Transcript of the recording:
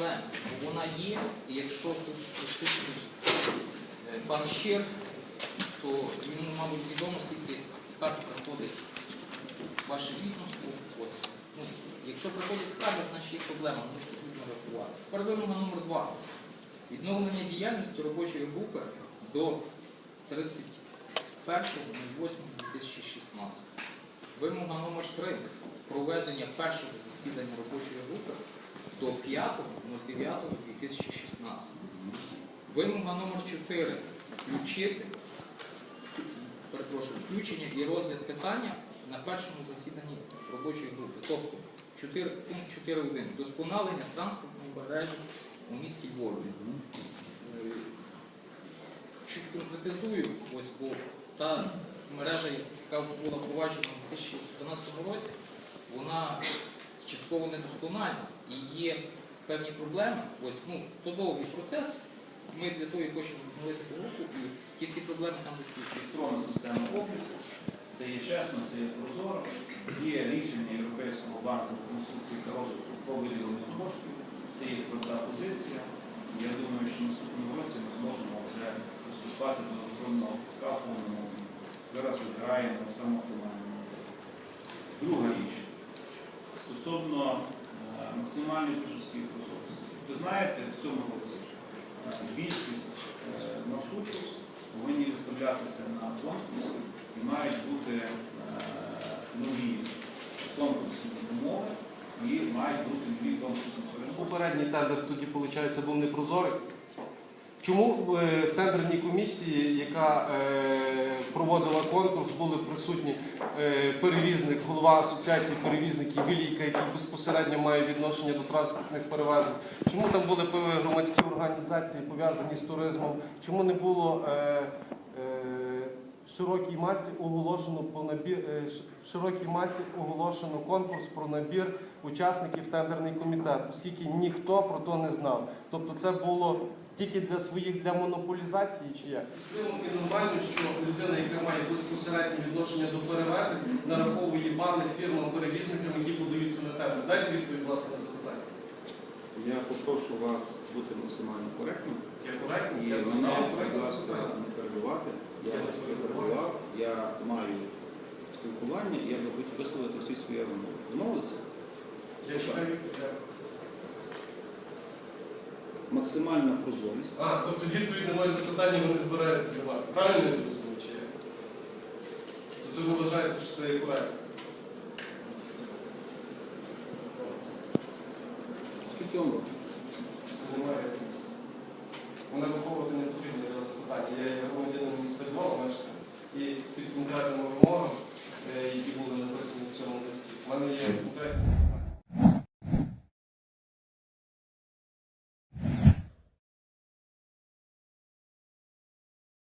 проблеми. Бо вона є, і якщо тут присутній е, пан Щир, то йому, мабуть, відомо, скільки скарг приходить ваше відомство. Ось. Ну, якщо приходять скарги, значить є проблема, ми потрібно рахувати. Тепер вимога номер два. Відновлення діяльності робочої групи до 31.08.2016. Вимога номер 3. Проведення першого засідання робочої групи до 5.09.2016. Вимога номер 4. Включити перепрошую, включення і розгляд питання на першому засіданні робочої групи. Тобто 4, пункт 4.1. Досконалення транспортної мережі у місті Львові. Е, Чуть конкретизую, ось, бо та мережа, яка була впроваджена у 2012 році, вона частково недоскональна і є певні проблеми. Ось, ну, то довгий процес. Ми для того і хочемо відновити ту групу, і ті всі проблеми там висвітлюють. електронна система обліку. Це є чесно, це є прозоро. Є рішення Європейського банку реконструкції та розвитку про виділення коштів. Це є тверда позиція. Я думаю, що наступному році ми зможемо вже приступати до електронного кафового. Зараз вибираємо саме модель. Друга річ. Стосовно е, максимальної тržовської прозорості. Ви знаєте, в цьому році е, більшість е, маршрутів повинні виставлятися на конкурс і мають бути нові конкурсні умови і мають бути нові конкурсні переможці. Попередній тендер тоді, виходить, був непрозорий. Чому е, в тендерній комісії, яка е, проводила конкурс, були присутні е, перевізник, голова асоціації перевізників Вілійка, який безпосередньо має відношення до транспортних перевезень? Чому там були громадські організації пов'язані з туризмом? Чому не було широкій масі оголошено по набір е, в широкій масі оголошено конкурс про набір учасників тендерний комітет, оскільки ніхто про то не знав. Тобто це було тільки для своїх для монополізації чи як? Вимоги нормально, що людина, яка має безпосереднє відношення до перевезень, нараховує бали фірмам-перевізникам, які подаються на тендер. Дайте відповідь, будь ласка, на запитання. Я попрошу вас бути максимально коректним Я коректний, і я запитання. не спілкування, я би хотів висловити всі свої аргументи. Домовилися? Максимальна прозорість. А, тобто відповідь на моє запитання вони збираються. збираєтеся. Правильно я зрозумів? Чи як? Тобто ви вважаєте, що це є коректно? Скільки вам років? Це немає різниці. Мене виховувати не потрібно для вас питання. Я є громадянином міста Львова, мешканець, і під конкретним